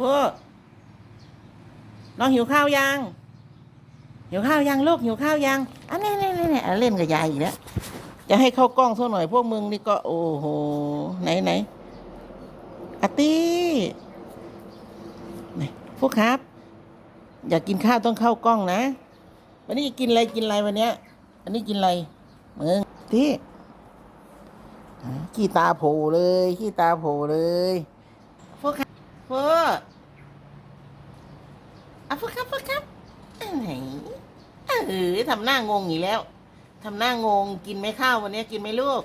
ฟูน้องหิวข้าวยังหิวข้าวยังลูกหิวข้าวยังอันนี้นี่นี่นี่เล่นกับยายอีกแล้วจะให้เข้ากล้องสักหน่อยพวกมึงนี่ก็โอ้โหไหนไหนอาตี้ไหนพวกครับ อยากกินข้าวต้องเข้ากล้องนะ วันนี้กินอะไรกินอะไรวันเนี้ยวันนี้กินอะไรมึงที่ขี้ตาโผล่เลยขี้ตาโผล่เลยพวกครับพวก อะครับพวกครับไหนเออทำหน้างงอีกแล้ว ทำหน้างงกินไหมข้าววันนี้กินไหมลูก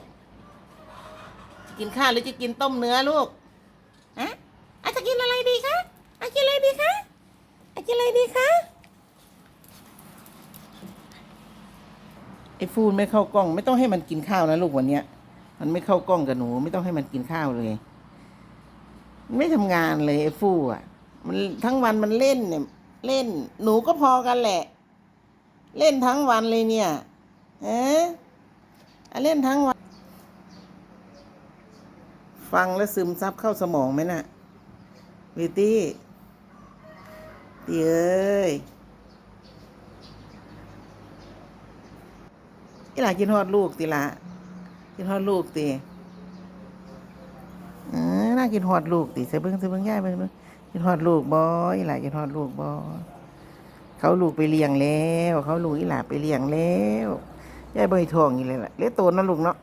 จะกินข้าวหรือจะกินต้มเนื้อลูกอะอาจจะกินอะไรดีคะอาจกินอะไรดีคะอาจกินอะไรดีคะไอ้ฟูนไม่เข้ากล้อง ไม่ต้องให้มันกินข้าวนะลูกวันเนี้ย มันไม่เข้ากล้องกับหนู ไม่ต้องให้มันกินข้าวเลย ไม่ทำงานเลยไอ้ฟูอะ มันทั้งวันมันเล่นเนี่ย เล่น หนูก็พอกันแหละ เล่นทั้งวันเลยเนี่ยเอ๊ะอะเล่นทั้งวัน ฟังแล้วซึมซับเข้าสมองไหมน่ะวิตี้ตีเอ้ยอีหลากินฮอดลูกติละกินฮอดลูกติเออน่า กินหอดลูกติใส่เบิ้งใส่เบิ้งย่ายเบิ้งกินหอดลูกบ่อีหล่ะกินหอดลูกบ่เขาลูกไปเลี้ยงแล้ว เขาลูกอีหล่ะไปเลี้ยงแล้วยายใบทองนี่เลยล่ะเลี้ยโตนะลูกเนาะ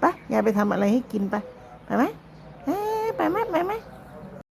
ไปยายไปทำอะไรให้กินไปไปไหมไปไหมไปไหม